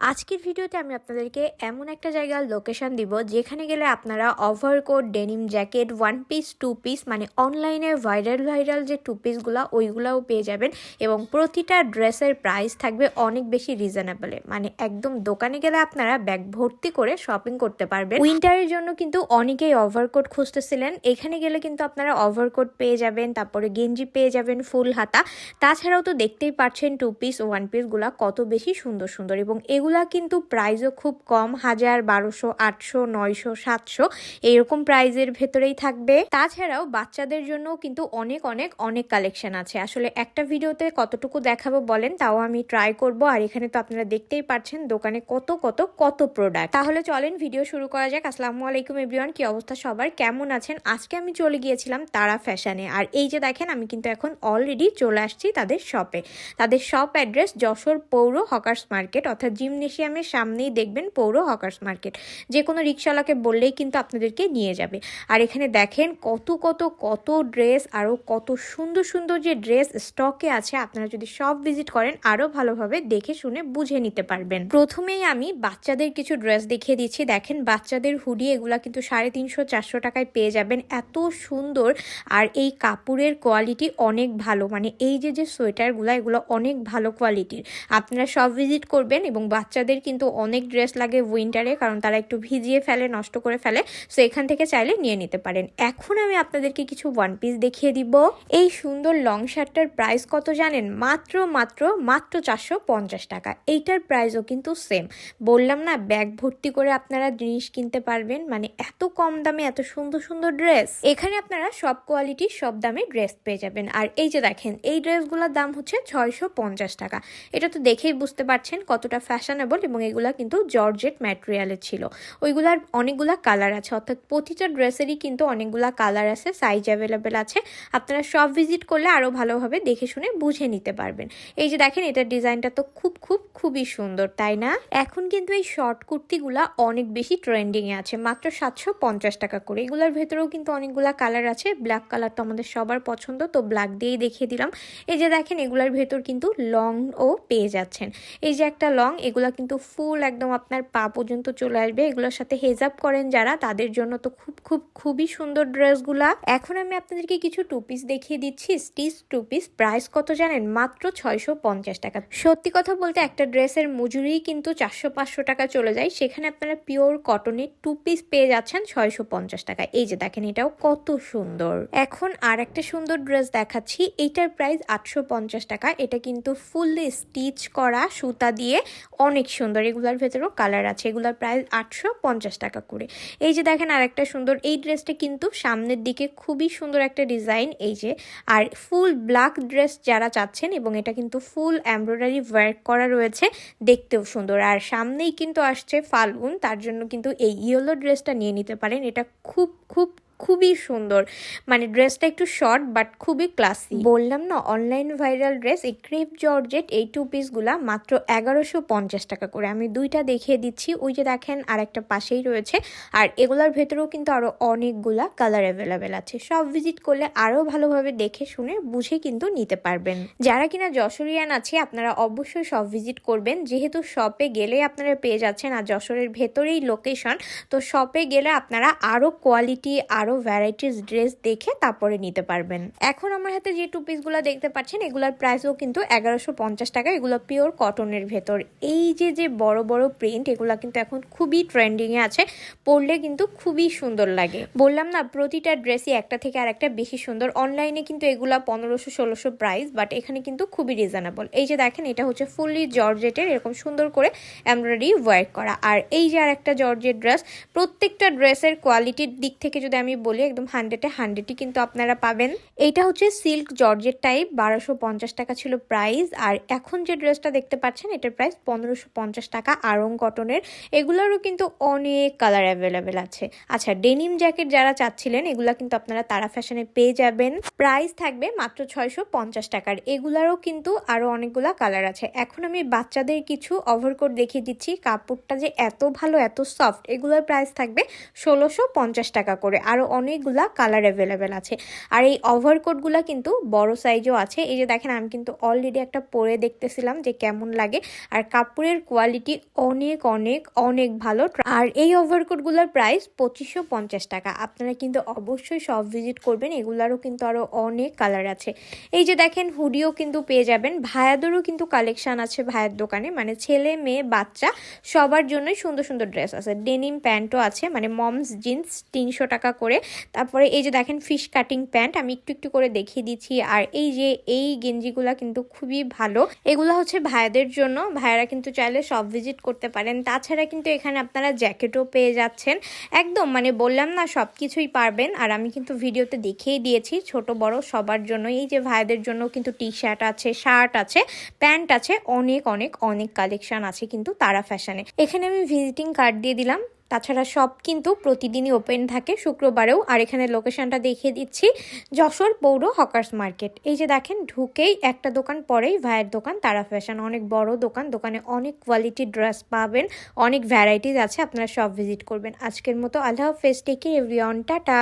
আজকের ভিডিওতে আমি আপনাদেরকে এমন একটা জায়গার লোকেশন দিব, যেখানে গেলে আপনারা overcoat denim jacket one piece two piece মানে অনলাইনে ভাইরাল ভাইরাল যে টু পিসগুলো ওইগুলোও পেয়ে যাবেন এবং প্রতিটা ড্রেসের প্রাইস থাকবে অনেক বেশি রিজনেবলে মানে একদম দোকানে গেলে আপনারা ব্যাগ ভর্তি করে শপিং করতে পারবেন। উইন্টারের জন্য কিন্তু অনেকেই ওভারকোট খুঁজতেছিলেন। এখানে গেলে কিন্তু আপনারা ওভারকোট পেয়ে যাবেন, তারপরে গেঞ্জি পেয়ে যাবেন, ফুল হাতা। তাছাড়াও তো দেখতেই পাচ্ছেন টু পিস ওয়ান পিসগুলা কত বেশি সুন্দর সুন্দর এবং এগুলা কিন্তু প্রাইজও খুব কম, হাজার বারোশো, আটশো, নয়শো, সাতশো, এইরকম প্রাইজের ভেতরেই থাকবে। তাছাড়াও বাচ্চাদের জন্য কিন্তু অনেক অনেক অনেক কালেকশন আছে। আসলে একটা ভিডিওতে কতটুকু দেখাবো বলেন, তাও আমি ট্রাই করব। আর এখানে তো আপনারা দেখতেই পাচ্ছেন দোকানে কত কত কত প্রোডাক্ট তাহলে চলেন ভিডিও শুরু করা যাক। আসসালামু আলাইকুম এভরিওয়ান কি অবস্থা সবার? কেমন আছেন? আজকে আমি চলে গিয়েছিলাম তারা ফ্যাশনে আর এই যে দেখেন, আমি কিন্তু এখন অলরেডি চলে আসছি তাদের শপে তাদের শপ অ্যাড্রেস যশোর পৌর হকার্স মার্কেট, অর্থাৎ জিমনেশিয়ামের সামনেই দেখবেন পৌর হকার্স মার্কেট। যে কোনো রিক্সাওয়ালাকে বললেই কিন্তু আপনাদেরকে নিয়ে যাবে। আর এখানে দেখেন কত কত কত ড্রেস আরও কত সুন্দর সুন্দর যে ড্রেস স্টকে আছে, আপনারা যদি সব ভিজিট করেন, আরও ভালোভাবে দেখে শুনে বুঝে নিতে পারবেন। প্রথমেই আমি বাচ্চাদের কিছু ড্রেস দেখিয়ে দিচ্ছি। দেখেন বাচ্চাদের হুডি, এগুলা কিন্তু সাড়ে তিনশো, চারশো টাকায় পেয়ে যাবেন। এত সুন্দর আর এই কাপড়ের কোয়ালিটি অনেক ভালো। মানে এই যে যে সোয়েটারগুলো, এগুলো অনেক ভালো কোয়ালিটির। আপনারা সব ভিজিট করবেন এবং বাচ্চাদের কিন্তু অনেক ড্রেস লাগে উইন্টারে, কারণ তারা একটু ভিজিয়ে ফেলে, নষ্ট করে ফেলে। সো এখান থেকে চাইলে নিয়ে নিতে পারেন। এখন আমি আপনাদেরকে কিছু ওয়ান পিস দেখিয়ে দিব। এই সুন্দর লং শার্টটার প্রাইস কত জানেন? মাত্র মাত্র মাত্র চারশো পঞ্চাশ টাকা। এইটার প্রাইসও কিন্তু সেম বললাম না ব্যাগ ভর্তি করে আপনারা জিনিস কিনতে পারবেন। মানে এত কম দামে এত সুন্দর সুন্দর ড্রেস এখানে আপনারা সব কোয়ালিটির সব দামে ড্রেস পেয়ে যাবেন। আর এই যে দেখেন, এই ড্রেসগুলোর দাম হচ্ছে ছয়শো পঞ্চাশ টাকা। এটা তো দেখেই বুঝতে পারছেন কতটা ফ্যাশনেবল এবং এগুলা কিন্তু জর্জেট ম্যাটেরিয়ালের ছিল। ওইগুলার অনেকগুলা কালার আছে, অর্থাৎ প্রতিটা ড্রেসেরই কিন্তু অনেকগুলা কালার আছে সাইজ অ্যাভেলেবেল আছে। আপনারা সব ভিজিট করলে আরও ভালোভাবে দেখে শুনে বুঝে নিতে পারবেন। এই যে দেখেন, এটার ডিজাইনটা তো খুব খুব, খুবই সুন্দর, তাই না? এখন কিন্তু এই শর্ট কুর্তিগুলা অনেক বেশি ট্রেন্ডিংয়ে আছে, মাত্র সাতশো পঞ্চাশ টাকা করে। এগুলার ভেতরেও কিন্তু অনেকগুলা কালার আছে ব্ল্যাক কালার তো আমাদের সবার পছন্দ, তো ব্ল্যাক দিয়েই দেখিয়ে দিলাম। এই যে দেখেন, এগুলার ভেতর কিন্তু লং ও পেয়ে যাচ্ছেন। এই যে একটা লং এগুলা কিন্তু ফুল একদম আপনার পা পর্যন্ত চলে আসবে। এগুলোর সাথে হেজাব করেন যারা, তাদের জন্য তো খুব খুব, খুবই সুন্দর ড্রেসগুলা। এখন আমি আপনাদেরকে কিছু টু পিস দেখিয়ে দিচ্ছি। স্টিচ টু পিস প্রাইস কত জানেন? মাত্র ছয়শো পঞ্চাশ টাকা। সত্যি কথা বলতে একটা ড্রেসের মজুরি কিন্তু চারশো পাঁচশো টাকা চলে যায়। সেখানে আপনারা পিওর কটনের টু পিস পেয়ে যাচ্ছেন ছয়শো পঞ্চাশ টাকা। এই যে দেখেন, এটাও কত সুন্দর। এখন আর একটা সুন্দর ড্রেস দেখাচ্ছি। এইটার প্রাইস আটশো পঞ্চাশ টাকা। এটা কিন্তু ফুললি স্টিচ করা সুতা দিয়ে অনেক সুন্দর। এগুলোর ভেতরেও কালার আছে। এগুলোর প্রাইস আটশো পঞ্চাশ টাকা করে। এই যে দেখেন আর একটা সুন্দর, এই ড্রেসটা কিন্তু সামনের দিকে খুবই সুন্দর একটা ডিজাইন এই যে, আর ফুল ব্ল্যাক ড্রেস যারা চাচ্ছেন এবং এটা কিন্তু ফুল এমব্রয়ডারি ওয়ার্ক করা রয়েছে, দেখতেও সুন্দর। আর সামনেই কিন্তু আসছে ফাল্গুন, তার জন্য কিন্তু এই ইয়েলো ড্রেসটা নিয়ে নিতে পারেন। এটা খুব খুব খুবই সুন্দর। মানে ড্রেসটা একটু শর্ট বাট খুবই ক্লাসি বললাম না অনলাইন ভাইরাল ড্রেস এই ক্রেপ জর্জেট এই টু পিসগুলা মাত্র এগারোশো পঞ্চাশ টাকা করে। আমি দুইটা দেখিয়ে দিচ্ছি, ওই যে দেখেন আর একটা পাশেই রয়েছে। আর এগুলার ভেতরেও কিন্তু আরও অনেকগুলা কালার অ্যাভেলেবেল আছে। সব ভিজিট করলে আরও ভালোভাবে দেখে শুনে বুঝে কিন্তু নিতে পারবেন। যারা কিনা যশোরিয়ান আছে, আপনারা অবশ্যই সব ভিজিট করবেন। যেহেতু শপে গেলে আপনারা পেয়ে যাচ্ছেন, আর যশোরের ভেতরেই লোকেশন তো শপে গেলে আপনারা আরও কোয়ালিটি আর আরও ভ্যারাইটিস ড্রেস দেখে তারপরে নিতে পারবেন। এখন আমার হাতে যে টু পিসগুলো দেখতে পাচ্ছেন, এগুলোর প্রাইসও কিন্তু এগারোশো পঞ্চাশ টাকা। এগুলো পিওর কটনের ভেতর। এই যে যে বড় বড় প্রিন্ট এগুলো কিন্তু এখন খুবই ট্রেন্ডিংয়ে আছে। পরলে কিন্তু খুবই সুন্দর লাগে। বললাম না, প্রতিটা ড্রেসই একটা থেকে আর একটা বেশি সুন্দর। অনলাইনে কিন্তু এগুলা পনেরোশো, ষোলোশো প্রাইস বাট এখানে কিন্তু খুবই রিজনেবল এই যে দেখেন, এটা হচ্ছে ফুললি জর্জেটের এরকম সুন্দর করে এমব্রয়ডারি ওয়ার্ক করা। আর এই যে আর একটা জর্জেট ড্রেস প্রত্যেকটা ড্রেসের কোয়ালিটির দিক থেকে যদি আমি বলি, একদম হান্ড্রেডে হান্ড্রেডই কিন্তু আপনারা পাবেন। এইটা হচ্ছে সিল্ক জর্জের টাইপ বারোশো পঞ্চাশ টাকা ছিল প্রাইস আর এখন যে ড্রেসটা দেখতে পাচ্ছেন, এটার প্রাইস পনেরোশো পঞ্চাশ টাকা আরং কটনের এগুলোরও কিন্তু অনেক কালার অ্যাভেলেবেল আছে। আচ্ছা ডেনিম জ্যাকেট যারা চাচ্ছিলেন, এগুলা কিন্তু আপনারা তারা ফ্যাশনে পেয়ে যাবেন। প্রাইস থাকবে মাত্র ছয়শো পঞ্চাশ টাকার। এগুলারও কিন্তু আরও অনেকগুলা কালার আছে। এখন আমি বাচ্চাদের কিছু ওভারকোট দেখিয়ে দিচ্ছি। কাপড়টা যে এত ভালো, এত সফট এগুলোর প্রাইস থাকবে ষোলোশো পঞ্চাশ টাকা করে। আরও অনেকগুলা কালার অ্যাভেলেবেল আছে। আর এই ওভারকোটগুলো কিন্তু বড় সাইজও আছে। এই যে দেখেন, আমি কিন্তু অলরেডি একটা পরে দেখতেছিলাম যে কেমন লাগে। আর কাপড়ের কোয়ালিটি অনেক অনেক অনেক ভালো। আর এই ওভারকোটগুলোর প্রাইস পঁচিশশো পঞ্চাশ টাকা। আপনারা কিন্তু অবশ্যই সব ভিজিট করবেন। এগুলারও কিন্তু আরও অনেক কালার আছে। এই যে দেখেন হুডিও কিন্তু পেয়ে যাবেন। ভায়াদেরও কিন্তু কালেকশান আছে ভাইয়ের দোকানে। মানে ছেলে, মেয়ে, বাচ্চা, সবার জন্যই সুন্দর সুন্দর ড্রেস আছে। ডেনিম প্যান্টও আছে। মানে মমস জিন্স তিনশো টাকা করে। তারপরে এই যে দেখেন ফিশ কাটিং প্যান্ট আমি একটু একটু করে দেখিয়ে দিচ্ছি। আর এই যে এই গেঞ্জিগুলা কিন্তু খুবই ভালো। এগুলো হচ্ছে ভাইয়াদের জন্য। ভাইয়ারা কিন্তু চাইলে সব ভিজিট করতে পারেন। তাছাড়া কিন্তু এখানে আপনারা জ্যাকেটও পেয়ে যাচ্ছেন। একদম মানে বললাম না সব কিছুই পারবেন। আর আমি কিন্তু ভিডিওতে দেখিয়ে দিয়েছি, ছোট বড় সবার জন্য এই যে ভাইদের জন্য কিন্তু টি শার্ট আছে শার্ট আছে প্যান্ট আছে, অনেক অনেক অনেক কালেকশন আছে কিন্তু তারা ফ্যাশনে এখানে আমি ভিজিটিং কার্ড দিয়ে দিলাম। তাছাড়া সব কিন্তু প্রতিদিনই ওপেন থাকে, শুক্রবারেও। আর এখানে লোকেশনটা দেখিয়ে দিচ্ছি, যশোর পৌর হকার্স মার্কেট এই যে দেখেন, ঢুকেই একটা দোকান, পরেই ভাইয়ের দোকান, তারা ফ্যাশন অনেক বড় দোকান, দোকানে অনেক কোয়ালিটি ড্রেস পাবেন, অনেক ভ্যারাইটিস আছে, আপনারা সব ভিজিট করবেন। আজকের মতো আল্লাহ হাফেজ টেকে এভরিওয়ান টাটা।